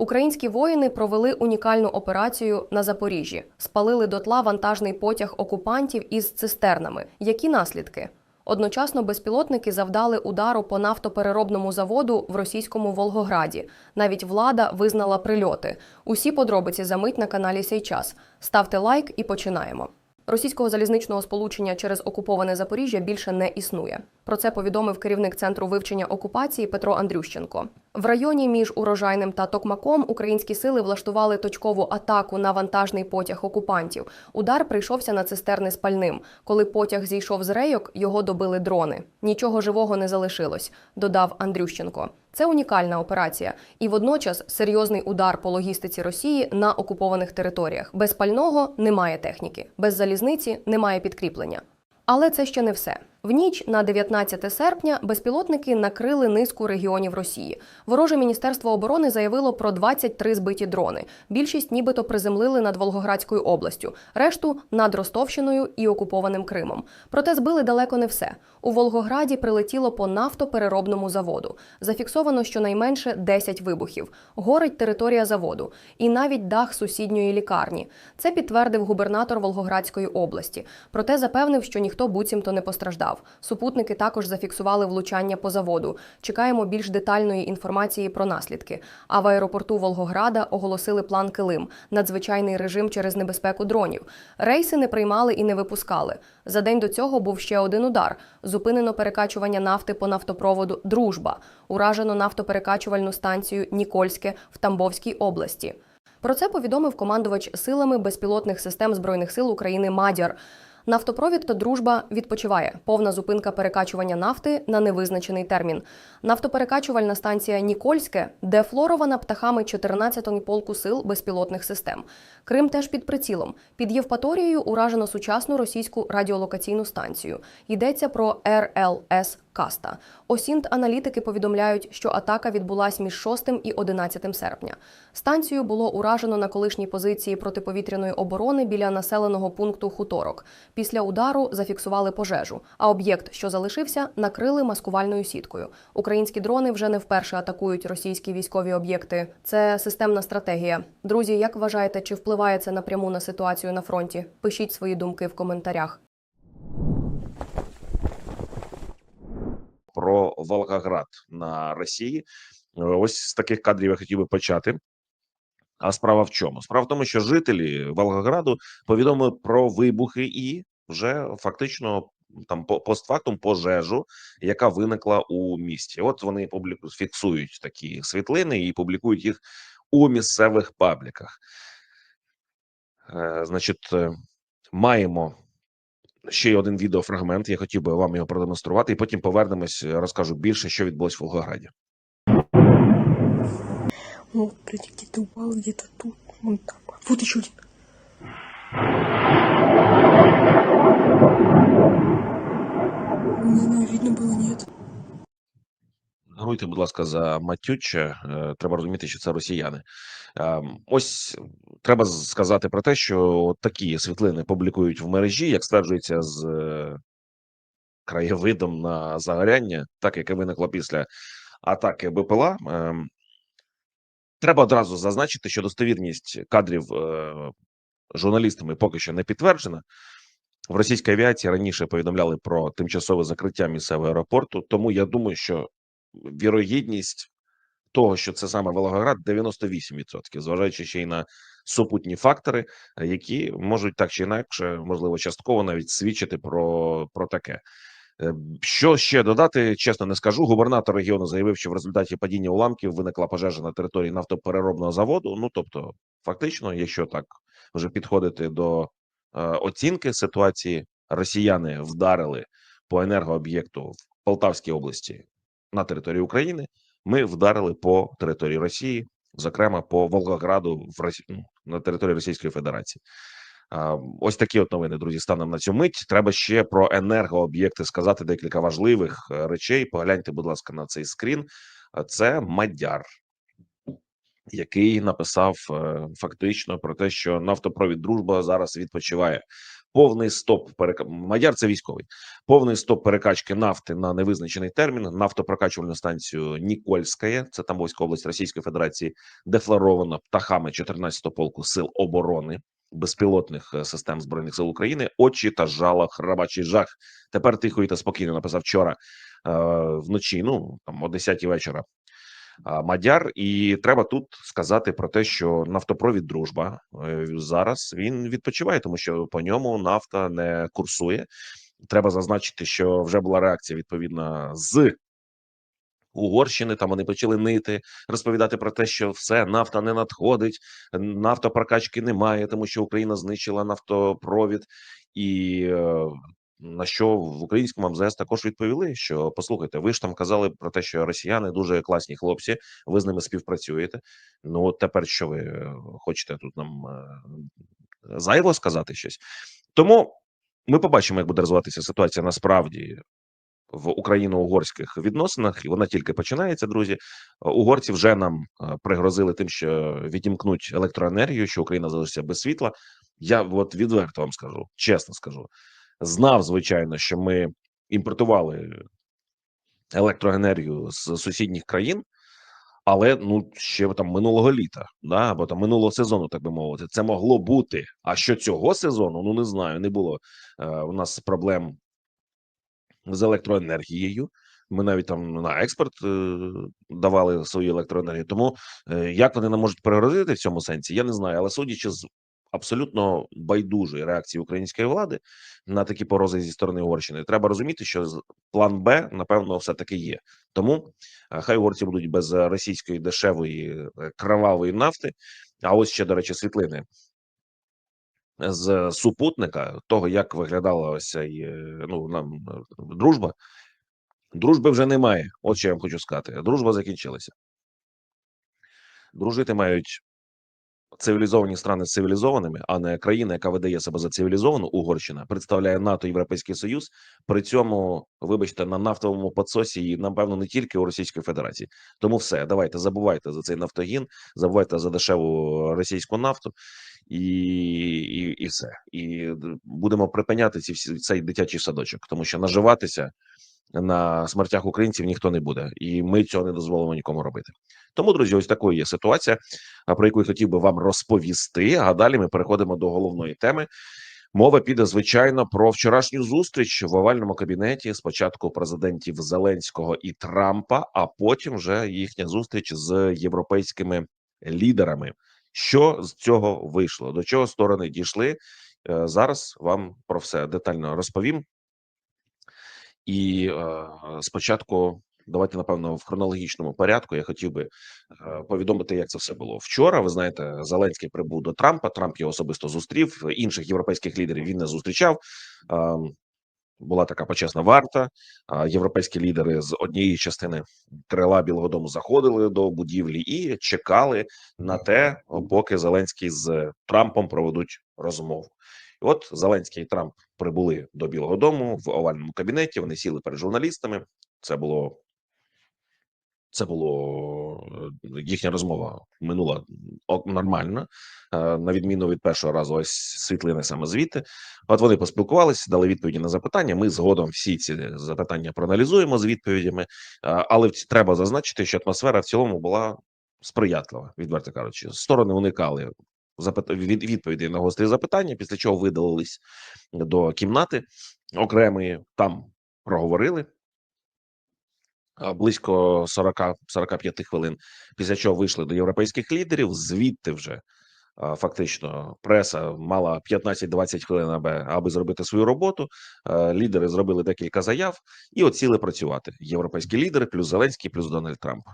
Українські воїни провели унікальну операцію на Запоріжжі, спалили дотла вантажний потяг окупантів із цистернами. Які наслідки? Одночасно безпілотники завдали удару по нафтопереробному заводу в російському Волгограді. Навіть влада визнала прильоти. Усі подробиці за мить на каналі Сей час. Ставте лайк і починаємо. Російського залізничного сполучення через окуповане Запоріжжя більше не існує. Про це повідомив керівник центру вивчення окупації Петро Андрющенко. В районі між урожайним та Токмаком українські сили влаштували точкову атаку на вантажний потяг окупантів. Удар прийшовся на цистерни з пальним. Коли потяг зійшов з рейок, його добили дрони. Нічого живого не залишилось, додав Андрющенко. Це унікальна операція і водночас серйозний удар по логістиці Росії на окупованих територіях. Без пального немає техніки, без залізниці немає підкріплення. Але це ще не все. В ніч на 19 серпня безпілотники накрили низку регіонів Росії. Вороже міністерство оборони заявило про 23 збиті дрони. Більшість нібито приземлили над Волгоградською областю, решту над Ростовщиною і окупованим Кримом. Проте збили далеко не все. У Волгограді прилетіло по нафтопереробному заводу. Зафіксовано щонайменше 10 вибухів. Горить територія заводу і навіть дах сусідньої лікарні. Це підтвердив губернатор Волгоградської області. Проте запевнив, що ніхто буцімто не постраждав. Супутники також зафіксували влучання по заводу. Чекаємо більш детальної інформації про наслідки. А в аеропорту Волгограда оголосили план Килим надзвичайний режим через небезпеку дронів. Рейси не приймали і не випускали. За день до цього був ще один удар. Зупинено перекачування нафти по нафтопроводу Дружба. Уражено нафтоперекачувальну станцію Нікольське в Тамбовській області. Про це повідомив командувач силами безпілотних систем збройних сил України Мадяр. Нафтопровід та дружба відпочиває. Повна зупинка перекачування нафти на невизначений термін. Нафтоперекачувальна станція Нікольське дефлорована птахами 14-го полку сил безпілотних систем. Крим теж під прицілом. Під Євпаторією уражено сучасну російську радіолокаційну станцію. Йдеться про РЛС Каста. Осінт аналітики повідомляють, що атака відбулась між 6 і 11 серпня. Станцію було уражено на колишній позиції протиповітряної оборони біля населеного пункту Хуторок. Після удару зафіксували пожежу, а об'єкт, що залишився, накрили маскувальною сіткою. Українські дрони вже не вперше атакують російські військові об'єкти. Це системна стратегія. Друзі, як вважаєте, чи впливає це напряму на ситуацію на фронті? Пишіть свої думки в коментарях. про Волгоград на Росії. Ось з таких кадрів я хотів би почати. А справа в чому? Справа в тому, що жителі Волгограду повідомили про вибухи і вже фактично там по- постфактум пожежу, яка виникла у місті. От вони публіку фіксують такі світлини і публікують їх у місцевих пабліках. Е, Значить, е, маємо ще один відеофрагмент. Я хотів би вам його продемонструвати, і потім повернемось, розкажу більше, що відбулось в Волгограді. Он, блядь, где-то упал, где-то тут, вон там. Вот еще один. Не знаю, видно было, нет. Груйте, будь ласка, за матюче. Е, Треба розуміти, що це росіяни. Ем, Ось треба сказати про те, що такі світлини публікують в мережі, як стверджується з е, краєвидом на загоряння, так яке виникло після атаки БПЛА. Треба одразу зазначити, що достовірність кадрів е, журналістами поки що не підтверджена. В російській авіації раніше повідомляли про тимчасове закриття місцевого аеропорту, тому я думаю, що вірогідність того, що це саме Волгоград, 98%, зважаючи ще й на супутні фактори, які можуть так чи інакше, можливо, частково навіть свідчити про, про таке. Е, Що ще додати, чесно не скажу. Губернатор регіону заявив, що в результаті падіння уламків виникла пожежа на території нафтопереробного заводу. Ну тобто, фактично, якщо так вже підходити до е, оцінки ситуації, росіяни вдарили по енергооб'єкту в Полтавській області на території України. Ми вдарили по території Росії, зокрема по Волгограду в Росі... ну, на території Російської Федерації. Ось такі от новини, друзі, станом на цю мить. Треба ще про енергооб'єкти сказати декілька важливих е, речей. Погляньте, будь ласка, на цей скрін. Це Мадяр, який написав е, фактично про те, що нафтопровід Дружба зараз відпочиває. Повний стоп перека... Мадяр це військовий, повний стоп перекачки нафти на невизначений термін. Нафтопрокачувальну станцію Нікольська, це Тамбовська область Російської Федерації, дефлорована птахами 14-го полку сил оборони. Безпілотних е, систем збройних сил України очі та жала храбачий жах. Тепер тихо і та спокійно написав вчора е, вночі. Ну там о 10 вечора Мадяр, і треба тут сказати про те, що нафтопровід дружба е, зараз він відпочиває, тому що по ньому нафта не курсує. Треба зазначити, що вже була реакція відповідна з Угорщини. Там вони почали нити, розповідати про те, що все нафта не надходить, нафтопрокачки немає, тому що Україна знищила нафтопровід і. На що в українському МЗС також відповіли, що послухайте, ви ж там казали про те, що росіяни дуже класні хлопці, ви з ними співпрацюєте. Ну тепер що ви е, хочете тут нам е, зайво сказати щось? Тому ми побачимо, як буде розвиватися ситуація насправді в україно-угорських відносинах, і вона тільки починається. Друзі, угорці вже нам е, пригрозили тим, що відімкнуть електроенергію, що Україна залишиться без світла. Я от відверто вам скажу, чесно скажу, знав звичайно, що ми імпортували електроенергію з сусідніх країн. Але ну ще там минулого літа, да або там минулого сезону, так би мовити, це могло бути. А що цього сезону? Ну не знаю, не було е, у нас проблем з електроенергією. Ми навіть там на експорт е, давали свою електроенергію. Тому е, як вони нам можуть перегрозити в цьому сенсі, я не знаю. Але судячи з абсолютно байдужої реакції української влади на такі порози зі сторони Угорщини, треба розуміти, що план Б напевно все таки є. Тому е, хай угорці будуть без російської дешевої е, кровавої нафти. А ось ще до речі, світлини з супутника того, як виглядала ось е, ну нам дружба. Дружби вже немає. От що я вам хочу сказати. Дружба закінчилася. Дружити мають цивілізовані страни з цивілізованими, а не країна, яка видає себе за цивілізовану Угорщина, представляє НАТО, Європейський Союз. При цьому, вибачте, на нафтовому подсосі і напевно не тільки у Російської Федерації. Тому все, давайте забувайте за цей нафтогін, забувайте за дешеву російську нафту, і, і, і все. І будемо припиняти ці всі цей дитячий садочок, тому що наживатися на смертях українців ніхто не буде, і ми цього не дозволимо нікому робити. Тому, друзі, ось такою є ситуація, про яку я хотів би вам розповісти. А далі ми переходимо до головної теми. Мова піде звичайно про вчорашню зустріч в овальному кабінеті. Спочатку президентів Зеленського і Трампа, а потім вже їхня зустріч з європейськими лідерами. Що з цього вийшло? До чого сторони дійшли? Е, Зараз вам про все детально розповім. І е, спочатку давайте напевно в хронологічному порядку. Я хотів би е, повідомити, як це все було вчора. Ви знаєте, Зеленський прибув до Трампа. Трамп його особисто зустрів. Інших європейських лідерів він не зустрічав. Е, була така почесна варта. Європейські лідери з однієї частини крила Білого Дому заходили до будівлі і чекали на те, поки Зеленський з Трампом проведуть розмову. От Зеленський і Трамп прибули до Білого Дому в овальному кабінеті. Вони сіли перед журналістами. Це було це було е, їхня розмова минула нормально, е, на відміну від першого разу. Ось світлини саме звідти. От вони поспілкувалися, дали відповіді на запитання. Ми згодом всі ці запитання проаналізуємо з відповідями, Е, але треба зазначити, що атмосфера в цілому була сприятлива, відверто кажучи. Сторони уникали запит... від відповідей на гострі запитання, після чого видалились до кімнати окремої, там проговорили близько 40-45 хвилин, після чого вийшли до європейських лідерів. Звідти вже фактично преса мала 15-20 хвилин, аби, аби зробити свою роботу. Лідери зробили декілька заяв і от сіли працювати. Європейські лідери, плюс Зеленський, плюс Дональд Трамп.